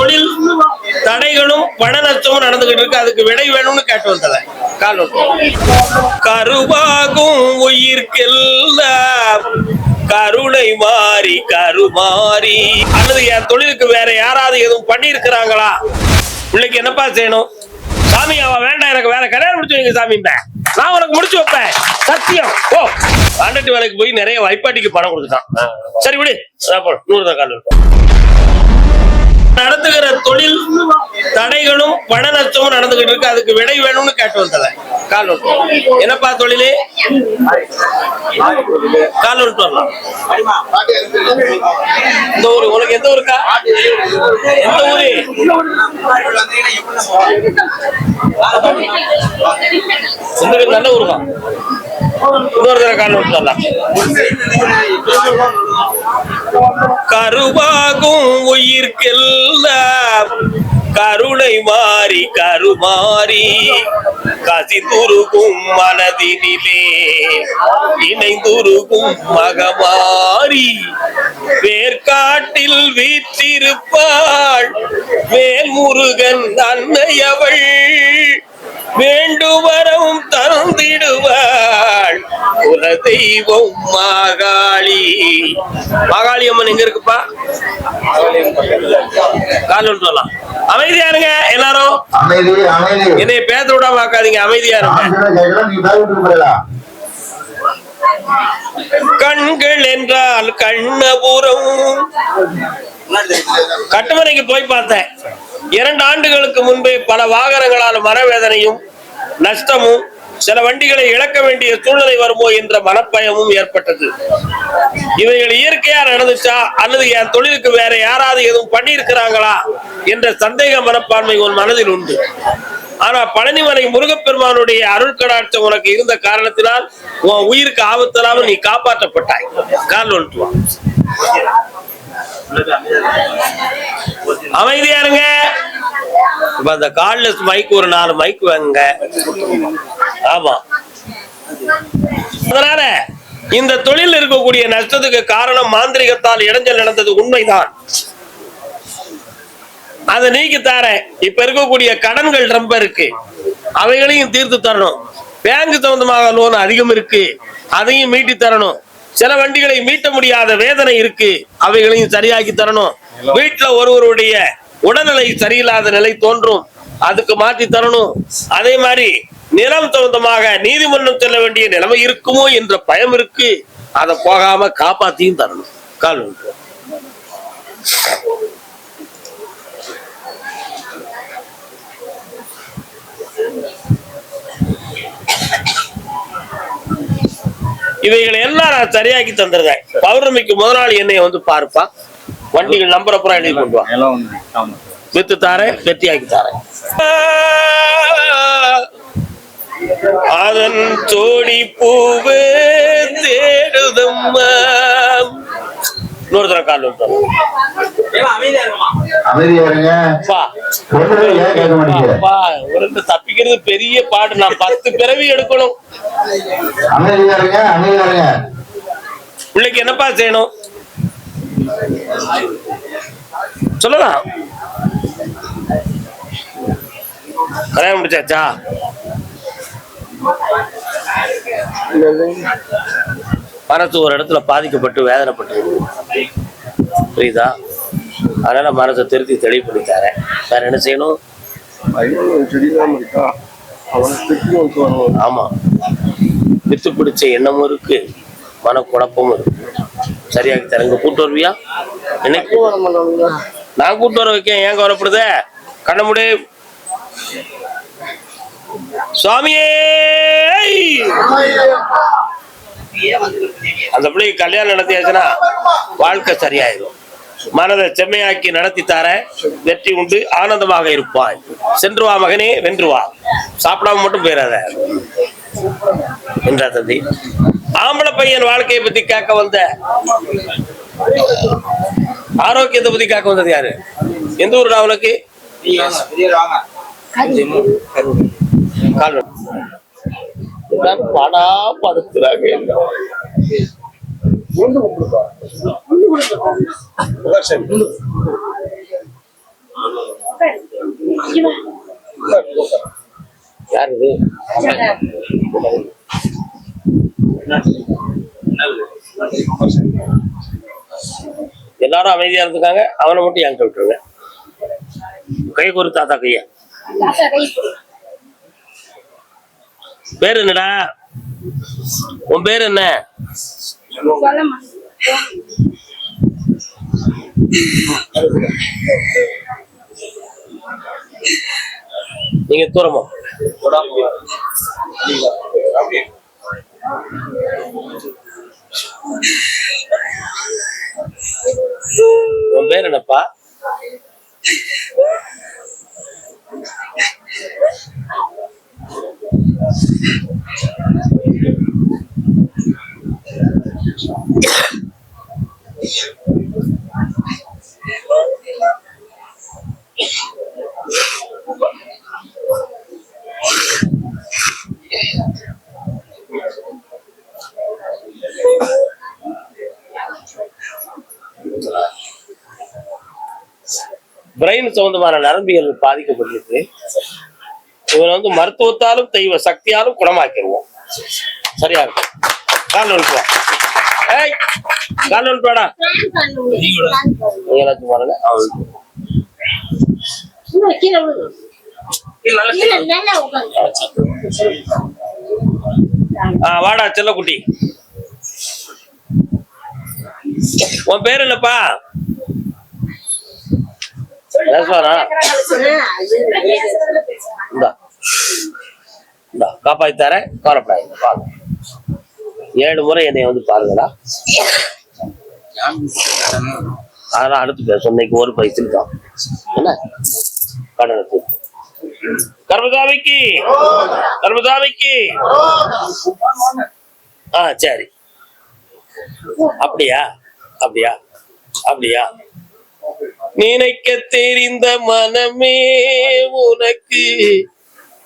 தொழில் தடைகளும் பண நஷ்டமும் நடந்துகிட்டு இருக்கு. அதுக்கு விடை வேணும்னு கேட்டு வந்தத. கால் கருவாகும் உயிர்க்கெல்லாம். கருணை மாறி கருமாறி அல்லது என் தொழிலுக்கு வேற யாராவது எதுவும் பண்ணியிருக்கிறாங்களா? பிள்ளைக்கு என்னப்பா செய்யணும்? சாமி அவ வேண்டாம் எனக்கு வேற கல்யாணம் முடிச்சு வைங்க சாமி நான் உனக்கு முடிச்சு வைப்பேன். சத்தியம். ஓ கான்ட்ராக்ட் வேலைக்கு போய் நிறைய வைப்பாட்டிக்கு பணம் கொடுத்துட்டான். சரி விடு. நூறு தான் கால் இருக்கும். நடத்துகிற தொழில் தடைகளும் பண நஷ்டமும் நடந்துகிட்டு இருக்கு. அதுக்கு விடை வேணும்னு கேட்டு வந்தத. கால் என்னப்பா தொழிலே? கால் விட்டு வரலாம் இந்த ஊரு உனக்கு எந்த ஊருக்கா? எந்த ஊரு? ஊரு நல்ல ஊருமா? இன்னொரு தடவை கால் விட்டு வரலாம். கருவாகும் உயிர்க்கெல்லாம் கருணை மாறி கருமாறி கசிந்துருகும் மனதினிலே. இணைந்துருகும் மகமாரி வேர்க்காட்டில் வீற்றிருப்பாள். வேல்முருகன் அன்னையவள். வேண்டுவரம் தந்திடுவாள். குல தெய்வம் மாகாளி. மாகாளி அம்மன் எங்க இருக்குப்பா? கால் சொல்லலாம் அமைதியா இருங்க எல்லாரும். என்னை பேச விடாம ஆக்காதீங்க அமைதியா இருங்க. கண்கள் என்றால் கண்ணபுரம் கட்டுமனைக்கு போய் பார்த்தேன். இரண்டு ஆண்டுகளுக்கு முன்பே பல வாகனங்களால் மனவேதனையும் நஷ்டமும் சில வண்டிகளை இழக்க வேண்டிய சூழ்நிலை வருமோ என்ற மனப்பயமும் ஏற்பட்டது. இவைகள் இயற்கையா நடந்துச்சா? அல்லது என் தொழிலுக்கு வேற யாராவது எதுவும் பண்ணியிருக்கிறாங்களா? என்ற சந்தேக மனப்பான்மை உன் மனதில் உண்டு. ஆனா பழனிமலை முருகப்பெருமானுடைய அருட்கடாட்சம் உனக்கு இருந்த காரணத்தினால் உன் உயிருக்கு ஆபத்தில்லாமல் நீ காப்பாற்றப்பட்டாய். கால் ஒன்று அமைதியா இருங்க. இப்ப அந்த கார்லெஸ் மைக் ஒரு நாலு மைக் வாங்க ஆமா. அதனால இந்த தொழில் இருக்கக்கூடிய நஷ்டத்துக்கு காரணம் மாந்திரிகத்தால் இடைஞ்சல் நடந்தது உண்மைதான். அதை நீக்கி தாரேன் இப்ப இருக்கக்கூடிய கடன்கள் ரொம்ப இருக்கு. அவைகளையும் தீர்த்து தரணும். பேங்க் சம்பந்தமாக லோன் அதிகம் இருக்கு. அதையும் மீட்டி தரணும். சில வண்டிகளை மீட்ட முடியாத வேதனை இருக்கு. அவைகளையும் சரியாக்கி தரணும். வீட்டுல ஒருவருடைய உடல்நிலை சரியில்லாத நிலை தோன்றும். அதுக்கு மாற்றி தரணும். அதே மாதிரி நிலம் சம்பந்தமாக நீதிமன்றம் செல்ல வேண்டிய நிலைமை இருக்குமோ என்ற பயம் இருக்கு. அதை போகாம காப்பாத்தியும் தரணும். கால் இவைகளை எல்லாம் நான் சரியாக்கி தந்துருக்கேன் பௌர்ணமிக்கு முதல் நாள் என்னைய வந்து பாருப்பா. வண்டிகள் நம்பர் அப்புறம் எழுதி கொண்டு வா. வித்து தாரேன் வெற்றியாக்கி தாரேன். அதன் தோடி பூவு தேடுதம்மா. இன்னொரு தடவை கால் விட்டோம் தப்பிக்கிறது பெரிய பாடு. நான் பத்து பிறவி எடுக்கணும். பிள்ளைக்கு என்னப்பா செய்யணும்? சொல்லலாம். கல்யாணம் முடிச்சாச்சா? மனசு ஒரு இடத்துல பாதிக்கப்பட்டு வேதனைப்பட்டு. புரியுதா? அதனால மனசை திருத்தி தெளிவுபடுத்தி தரேன் வேற என்ன செய்யணும்? பையன் செடிதான் இருக்கான் அவனை திட்டி வந்து வரணும். ஆமா. வித்து பிடிச்ச எண்ணமும் இருக்கு மனக்குழப்பமும் இருக்கு. சரியாக்கி தரங்க கூட்டு வருவியா? என்னைக்கு மாட்டாங்க நான் கூட்டு வர வைக்கேன். ஏன் கவலைப்படுத கண்ண முடி. சுவாமியே அந்த பிள்ளைக்கு கல்யாணம் நடத்தியாச்சுன்னா வாழ்க்கை சரியாயிடும் மனதை செம்மையாக்கி நடத்தி தர வெற்றி உண்டு ஆனந்தமாக இருப்பாய். சென்று வா மகனே வென்று வா. சாப்பிடாம மட்டும் போயிடாத என்றா தந்தை. ஆம்பளை பையன் வாழ்க்கையை பத்தி கேட்க வந்த ஆரோக்கியத்தை பத்தி கேட்க வந்தது யாரு? எந்த ஊருடா அவனுக்கு கால் வலி. படா படுத்துறாங்க யாரு இது எல்லாரும் அமைதியா இருந்துக்காங்க. அவனை மட்டும் என்கிட்ட விட்டுருங்க கை கொரு தாத்தா கையா பேர் என்னடா? உன் பேர் என்ன? நீங்க தூரமா. உன் பேர் என்னப்பா? பிரெயின் சம்பந்தமான நரம்பியல் பாதிக்கப்பட்டிருக்கு இவனை வந்து மருத்துவத்தாலும் தெய்வ சக்தியாலும் குணமாக்கிடுவோம். சரியா இருக்கும். கால் ஒழுக்குவா ஏய் கால் ஒழுக்குவாடா நீங்க பாருங்க. வாடா செல்லக்குட்டி. உன் பேர் என்னப்பா? இந்தா. காப்பாத்தி தரேன். கவலைப்படாதீங்க பாருங்க. ஏழு முறை என்னை வந்து பாருங்கடா. அதெல்லாம் அடுத்து பேசும் இன்னைக்கு ஒரு பைசல் தான். என்ன? கடனுக்கு கர்மதாமிக்கு கர்மதாமிக்கு ஆ சரி. அப்படியா? அப்படியா? அப்படியா? நினைக்க தெரிந்த மனமே உனக்கு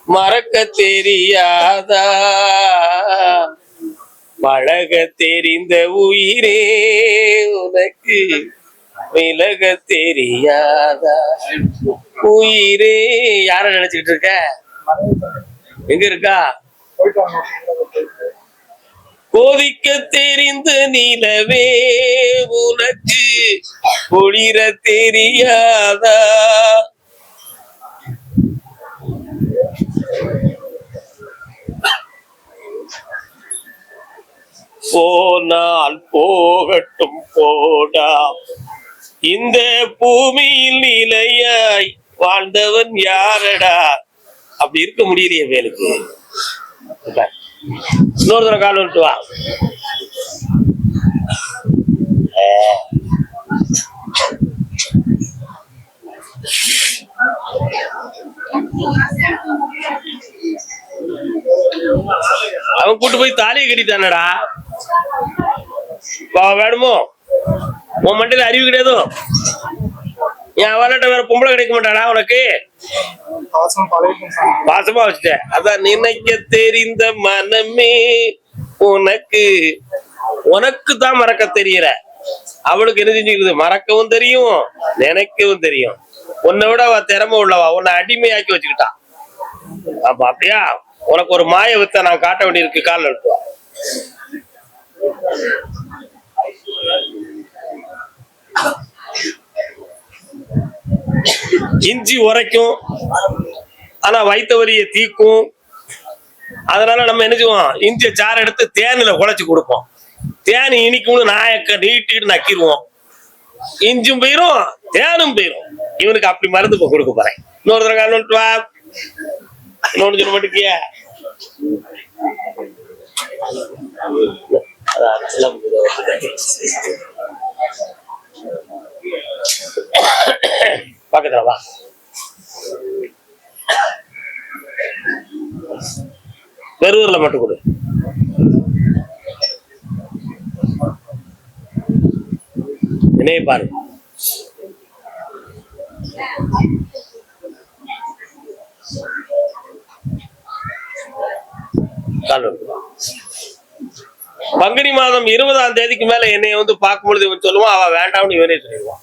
மறக்க தெரியாதா? பழக தெரிந்த உயிரே உனக்கு விலக தெரியாதா? உயிரே யார நினைச்சுக்கிட்டு இருக்க? எங்க இருக்கா? கோதிக்க தெரிந்த நிலவே உனக்கு ஒளிர தெரியாதா? போனால் போகட்டும் போடா. இந்த பூமியில் நிலையாய் வாழ்ந்தவன் யாரடா? அப்படி இருக்க முடியலையே வேலுக்கு. இன்னொரு தடவை கால் விட்டு வா. அவன் கூட்டு போய் தாலியை கட்டித்தானடா வா வேணுமோ? உன் மண்டையில அறிவு கிடையாதோ? என் அவள்கிட்ட வேற பொம்பளை கிடைக்க மாட்டாடா உனக்கு? பாசமா வச்சுட்டேன் அதான் நினைக்க தெரிந்த மனமே உனக்கு உனக்கு தான் மறக்க தெரியல அவளுக்கு என்ன செஞ்சுக்கிறது? மறக்கவும் தெரியும் நினைக்கவும் தெரியும். உன்னை விட அவ திறமை உள்ளவா? உன்னை அடிமையாக்கி வச்சுக்கிட்டா. அப்ப அப்படியா? உனக்கு ஒரு மாய வித்த நான் காட்ட வேண்டியிருக்கு. காலில் எடுத்துவா இஞ்சி உரைக்கும் ஆனா வயிற்று வலியை தீக்கும் அதனால நம்ம என்ன செய்வோம்? இஞ்சிய சாறு எடுத்து தேனில குழைச்சு கொடுப்போம். தேன் இனிக்கும்னு நாயக்க நீட்டிட்டு நக்கிடுவோம். இஞ்சும் போயிரும் தேனும் போயிரும். இவனுக்கு அப்படி மருந்து இப்ப கொடுக்க போறேன். இன்னொரு தடவை கால் வா. இன்னொன்னு சொல்ல மாட்டேங்கிய அதான் பக்கத்துல வா. பெருவூர்ல மட்டும் கொடு. நினைவு பாரு. பங்குனி மாதம் இருபதாம் தேதிக்கு மேல என்னைய வந்து பார்க்கும் பொழுது இவன் சொல்லுவான் அவ வேண்டாம்னு இவனே சொல்லிடுவான்.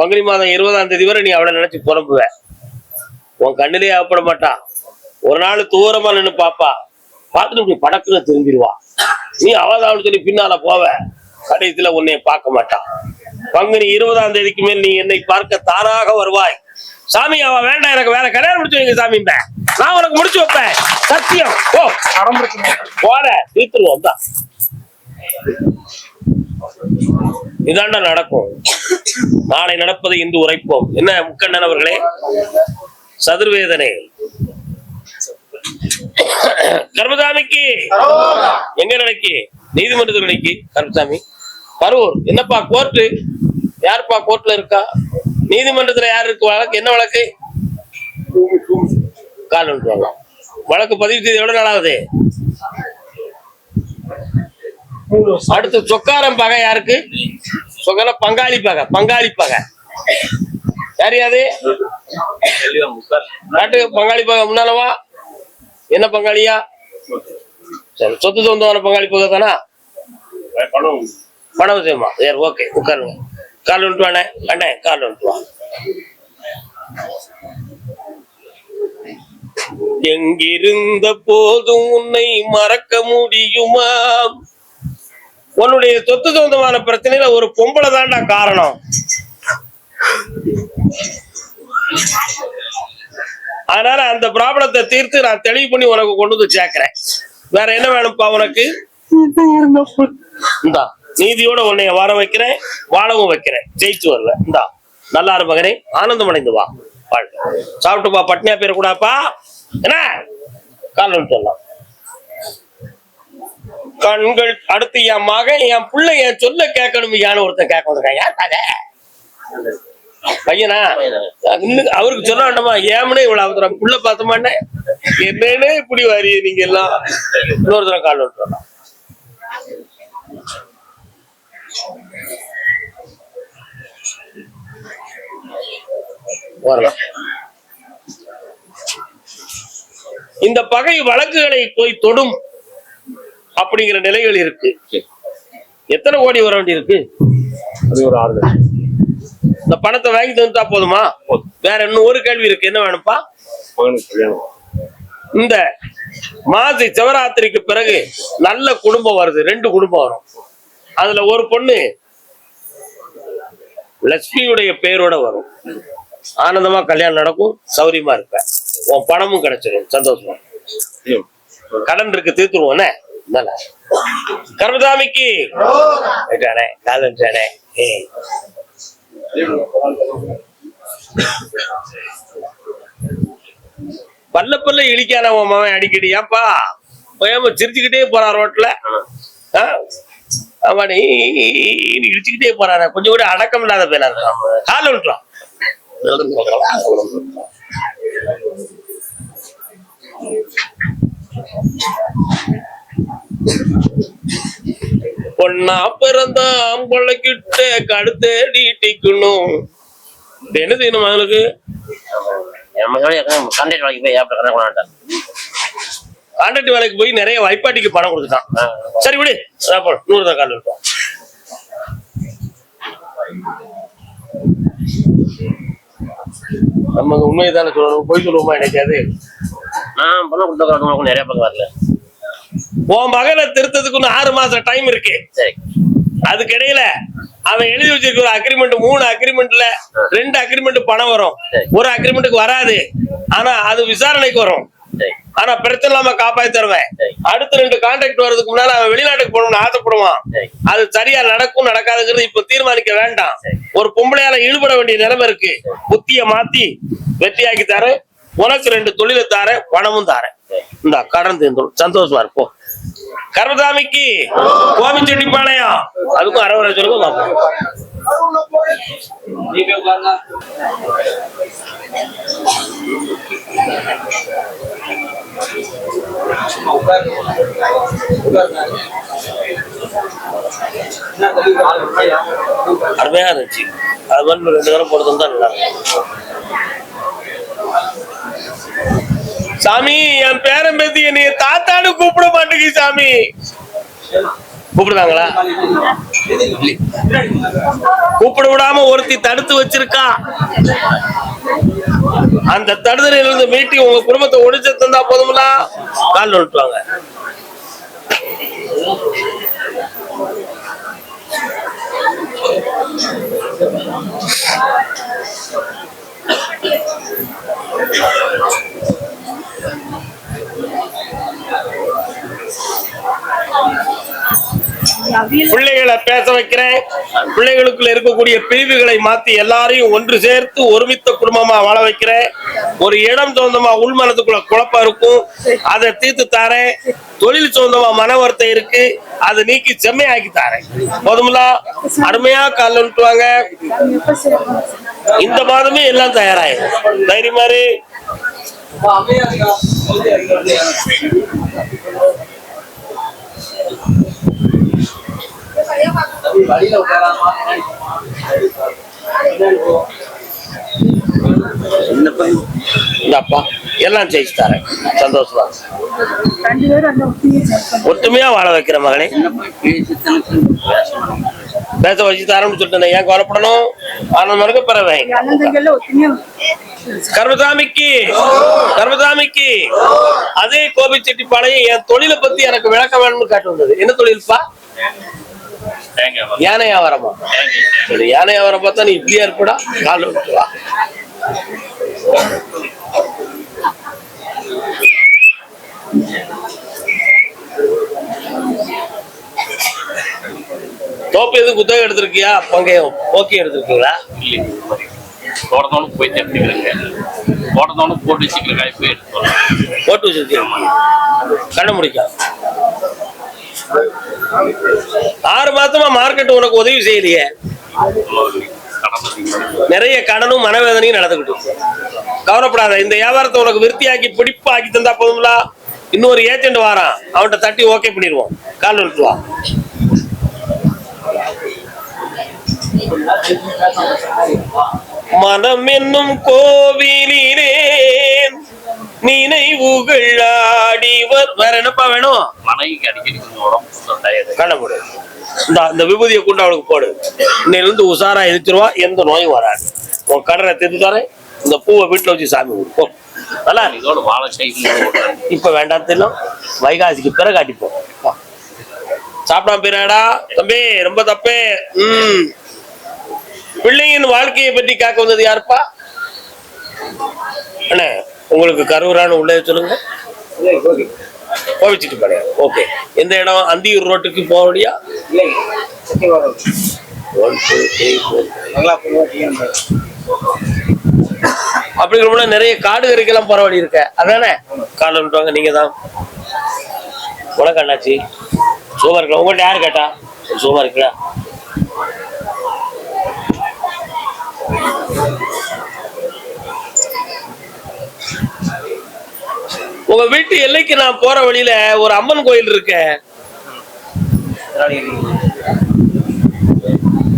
பங்குனி மாதம் இருபதாம் தேதி வரை நீ அவளை நினைச்சு புலம்புவ. உன் கண்ணிலே அகப்பட மாட்டா. ஒரு நாள் தூரமா நின்னு பாப்பா. பார்த்துட்டு இப்படி படக்குன்னு திரும்பிடுவா. நீ அவதான்னு சொல்லி பின்னால போவ. கடைசியில உன்னை பார்க்க மாட்டான் பங்குனி இருபதாம் தேதிக்கு மேல் நீ என்னை பார்க்க தானாக வருவாய். சாமி அவன் வேண்டாம் எனக்கு வேற கல்யாணம் முடிச்சு வைங்க சாமி நான் உனக்கு முடிச்சு வைப்பேன். சத்தியம். ஓ போட. தீர்த்துருவோம் தான் இதாண்டா நடக்கும். நாளை நடப்பதை இன்று உரைப்போம். என்ன முக்கண்ணன் அவர்களே? சதுர்வேதனை. கர்மசாமிக்கு. எங்க நினைக்கு நீதிமன்றத்தில் நினைக்கு கர்மசாமி. பரூர் என்னப்பா கோர்ட்டு? யாருப்பா கோர்ட்ல இருக்கா? நீதிமன்றத்துல யார் இருக்கு? வழக்கு என்ன வழக்கு? கால் வந்துட்டு வரலாம் வழக்கு பதிவு செய்து எவ்வளவு நாளாவது அடுத்து சொக்காரம் பகை யாருக்கு? சொக்கார பங்காளி பகை பங்காளி பகை. யார் யாது நாட்டுக்கு பங்காளி பகை முன்னாலவா? என்ன பங்காளியா? சரி சொத்து சொந்தமான பங்காளி பகை தானா? பணம் செய்யுமா சரி ஓகே உட்காருங்க. கால் ஒன்று வாண்ணே அண்ணே கால் ஒன்று வா. எங்கிருந்த போதும் உன்னை மறக்க முடியுமா? உன்னுடைய சொத்து சொந்தமான பிரச்சனையில ஒரு பொம்பளை தான்டா காரணம். அதனால அந்த ப்ராப்ளத்தை தீர்த்து நான் தெளிவு பண்ணி உனக்கு கொண்டு வந்து சேர்க்கிறேன். வேற என்ன வேணும்ப்பா உனக்கு? இந்தா நீதியோட உன்னைய வர வைக்கிறேன் வாழவும் வைக்கிறேன். ஜெயிச்சு வருவேன். இந்தா நல்லா இரு ஆனந்தம் அடைந்து வா. வாழ்க. சாப்பிட்டுப்பா பட்னியா பேர் கூடாப்பா என்ன? காலம் சொல்லலாம் கண்கள் அடுத்து என் மகன் என் பிள்ளை என் சொல்ல கேட்கணும் யானை ஒருத்தன் கேட்க வந்திருக்கான்? யார் பையனா? இன்னும் அவருக்கு சொல்ல வேண்டாமா? ஏமனே இவ்வளவு அவசரம். புள்ள பார்த்தோமானே என்னன்னு இப்படி வாரிய நீங்க எல்லாம். இன்னொருத்தரம் கால் விட்டுறலாம் வரலாம். இந்த பகை வழக்குகளை போய் தொடும். அப்படிங்கிற நிலைகள் இருக்கு. எத்தனை கோடி வர வேண்டி இருக்கு அது ஒரு ஆறு இந்த பணத்தை வாங்கி தந்துட்டா போதுமா? வேற இன்னும் ஒரு கேள்வி இருக்கு. என்ன வேணும்ப்பா? இந்த மாசி சிவராத்திரிக்கு பிறகு நல்ல குடும்பம் வருது. ரெண்டு குடும்பம் வரும். அதுல ஒரு பொண்ணு லட்சுமியுடைய பேரோட வரும். ஆனந்தமா கல்யாணம் நடக்கும். சௌரியமா இருப்ப உன் பணமும் கிடைச்சிடும் சந்தோஷமா. கடன் இருக்கு தீர்த்துருவோம். கர்மதாமிக்கு. கர்மசாமிக்கு பல்ல பல்ல இழிக்கான உன் மவன் அடிக்கடி ஏன்பா? போயாம சிரிச்சுக்கிட்டே போறான் ரோட்ல. ஆ? ஆமா நீ இடிச்சுக்கிட்டே போறான. கொஞ்சம் கூட அடக்கம் இல்லாத பேரா இருக்கான் கால விட்டுறான் பொண்ணா பிறந்த ஆம்பளைக்கிட்ட கடுத்தேடி டிக்கணும் இது என்ன செய்யணும் அவங்களுக்கு கான்ட்ராக்ட் வேலைக்கு போய் நிறைய வைப்பாட்டிக்கு பணம் கொடுத்துட்டான். சரி விடு. நூறு தான் கால் இருப்போம் நம்ம உண்மையை தானே சொல்லணும். போய் சொல்லுவோமா எனக்காது நான் பணம் கொடுத்த நிறைய பக்கம் வரல. உன் மகனை திருத்ததுக்கு இன்னும் ஆறு மாசம் டைம் இருக்கு. சரி. அதுக்கு இடையில அவன் எழுதி வச்சிருக்க ஒரு அக்ரிமெண்ட் மூணு அக்ரிமெண்ட்ல ரெண்டு அக்ரிமெண்ட் பணம் வரும். ஒரு அக்ரிமெண்ட்டுக்கு வராது. ஆனா அது விசாரணைக்கு வரும். ஆனா பிரச்சனை இல்லாம காப்பாத்தி தருவேன். அடுத்த ரெண்டு கான்ட்ராக்ட் வர்றதுக்கு முன்னால அவன் வெளிநாட்டுக்கு போகணும்னு ஆசைப்படுவான். அது சரியா நடக்கும் நடக்காதுங்கிறது இப்ப தீர்மானிக்க வேண்டாம். ஒரு பொம்பளையால ஈடுபட வேண்டிய நிலைமை இருக்கு. புத்திய மாத்தி வெற்றியாக்கி தரேன் உனக்கு ரெண்டு தொழிலை தாரேன் பணமும் தாரேன். இந்த கடன் தீர்ந்துடும் சந்தோஷமா இருப்போம். கர்மசாமிக்கு கோபிச்செட்டிப்பாளையம். அதுக்கும் அறுபது சொல்லுங்க பாப்போம். அருமையா இருந்துச்சு. அது மாதிரி ரெண்டு தரம் போடுறது தான் நல்லா இருக்கும். சாமி என் பேரன் பேத்தி என்னைய தாத்தான்னு கூப்பிட மாட்டேங்குது சாமி. கூப்பிடுதாங்களா கூப்பிட விடாம ஒருத்தி தடுத்து வச்சிருக்கா. அந்த தடுதலிருந்து மீட்டி உங்க குடும்பத்தை ஒடிச்சு தந்தா போதுங்களா கால் விட்டுவாங்க பிள்ளைகளை பேச வைக்கிறேன். பிள்ளைகளுக்குள்ள இருக்கக்கூடிய பிரிவுகளை மாத்தி எல்லாரையும் ஒன்று சேர்த்து ஒருமித்த குடும்பமா வாழ வைக்கிறேன். ஒரு இடம் சொந்தமா உள்மனத்துக்குள்ள குழப்பம் இருக்கும். அதை தீர்த்து தாரேன். தொழில் சொந்தமா மன வருத்தம் இருக்கு. அதை நீக்கி செம்மையாக்கி தாரேன். போதுங்களா அருமையா கால் விட்டுவாங்க இந்த மாதமே எல்லாம் தயாராயிரும் தைரியமாரு இந்தாப்பா எல்லாம் ஜெயிச்சு தரேன். சந்தோஷமா. ஒத்துமையா வாழ வைக்கிற மகனே. பேச வச்சு தரேன்னு சொல்லிட்டு ஏன் கவலைப்படணும்? ஆனந்தமாக பிறவை. அண்ணன் கர்மசாமிக்கு கர்மசாமிக்கு. அதே கோபிச்செட்டிப்பாளையம் என் தொழிலை பத்தி எனக்கு விளக்க வேணும்னு காட்டு வந்தது. என்ன தொழில்ப்பா? யானை வியாபாரமா யானை வியாபாரம் பார்த்தா நீ இப்படியா இருப்படா கால் விட்டு வா. தோப்பு எதுவும் குத்தகை எடுத்திருக்கியா? பங்கையம் ஓகே எடுத்திருக்கீங்களா? தோட்டத்தோடு போய் தெரிஞ்சுக்கிறேங்க. தோட்டத்தோடு போட்டு வச்சுக்கிற காய் போய் எடுத்துக்கலாம் போட்டு வச்சிருக்கீங்க கண்ண முடிக்கும் ஆறு மாசமா மார்க்கெட் உனக்கு உதவி செய்யலையே. நிறைய கடனும் மனவேதனையும் நடந்துகிட்டு கவனப்படாத கவலைப்படாத இந்த வியாபாரத்தை உனக்கு விருத்தியாக்கி பிடிப்பாக்கி தந்தா போதுங்களா இன்னொரு ஏஜென்ட் வாரான். அவன்கிட்ட தட்டி ஓகே பண்ணிடுவோம் கால் விட்டு வா. மனம் என்னும் கோவிலிலே நினைவுகள் ஆடிவர் வேற என்னப்பா வேணும்? மனைவிக்கு அடிக்கடி கொஞ்சம் உடம்பு சுத்தம் டயர்டு கண்ண போடு இந்த இந்த விபூதியை கொண்டு அவளுக்கு போடு. இன்னையில இருந்து உஷாரா எதிர்த்துருவா எந்த நோயும் வராது. உன் கடனை தரேன். இந்த பூவை வீட்டுல வச்சு சாமி குடு. போ. நல்லா. இதோட வாழை இப்ப வேண்டாம் தெரியும் வைகாசிக்கு பிறகு காட்டிப்போம் வா. சாப்பிடாம போயிடாடா தம்பி ரொம்ப தப்பே. ம். பிள்ளையின் வாழ்க்கையை பற்றி காக்க வந்தது யாருப்பா? அண்ணே. உங்களுக்கு கரூரான உள்ளே சொல்லுங்க. கோவிச்சிட்டு படையா ஓகே. எந்த இடம்? அந்தியூர் ரோட்டுக்கு போக ஃபோர் அப்படிங்கிறப்ப நிறைய காடு கறிக்கெல்லாம் போற வழி இருக்க. அதானே? கால் விட்டுவாங்க நீங்க தான். உனக்கு அண்ணாச்சி. சுகமா இருக்கலாம். உங்கள்ட்ட யாரு கேட்டா? சுகமா இருக்கா உங்க வீட்டு எல்லைக்கு நான் போற வழியில ஒரு அம்மன் கோயில் இருக்க.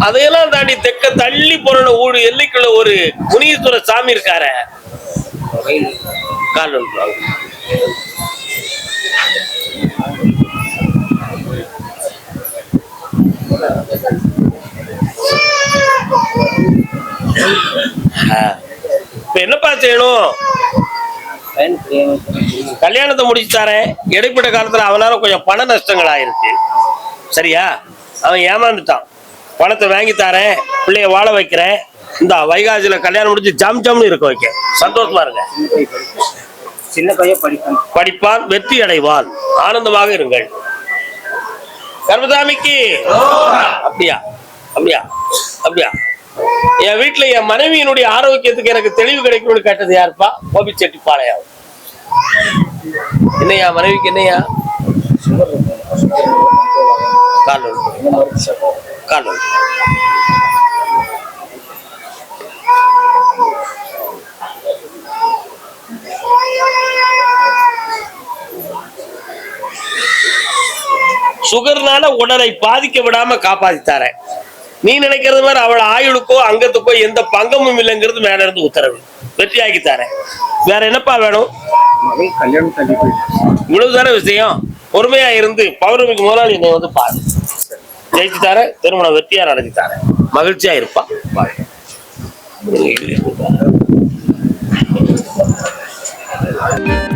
அதையெல்லாம் தாண்டி தெக்க தள்ளி போற ஊடு எல்லைக்குள்ள ஒரு முனீஸ்வர சாமி இருக்காரு. கால் என்னப்பா செய்யணும்? கல்யாணத்தை முடிச்சு தரேன். இடைப்பட்ட காலத்துல அவனால கொஞ்சம் பண நஷ்டங்கள் ஆயிருக்கு சரியா? அவன் ஏமாந்துட்டான். பணத்தை வாங்கி தரேன். பிள்ளைய வாழ வைக்கிறேன். இந்த வைகாசியில கல்யாணம் முடிச்சு ஜம் ஜம்னு இருக்க வைக்க. சந்தோஷமா இருங்க. சின்ன பையன் படிப்பான். படிப்பான் வெற்றி அடைவான். ஆனந்தமாக இருங்கள். கர்மசாமிக்கு அப்படியா? அப்படியா? அப்படியா? என் வீட்டுல என் மனைவியினுடைய ஆரோக்கியத்துக்கு எனக்கு தெளிவு கிடைக்கணும்னு கேட்டது யாருப்பா? கோபிச்செட்டிப்பாளையம். என்னையா மனைவிக்கு என்னையா கால் கால் சுகர்னால உடலை பாதிக்க விடாம காப்பாத்தித்தார. நீ நினைக்கிறது மாதிரி அவள் ஆயுளுக்கோ அங்கத்துக்கோ எந்த பங்கமும் இல்லைங்கிறது மேல இருந்து உத்தரவு. வெற்றியாக்கி தரேன். வேற என்னப்பா வேணும்? கல்யாணம் தள்ளி இவ்வளவுதான விஷயம்? பொறுமையா இருந்து பௌர்ணமிக்கு முதலாளி என்னை வந்து பாரு. ஜெயிச்சு தரேன் திருமணம் வெற்றியா நடத்தி தரேன். மகிழ்ச்சியா இருப்பா. பாரு. Thank you.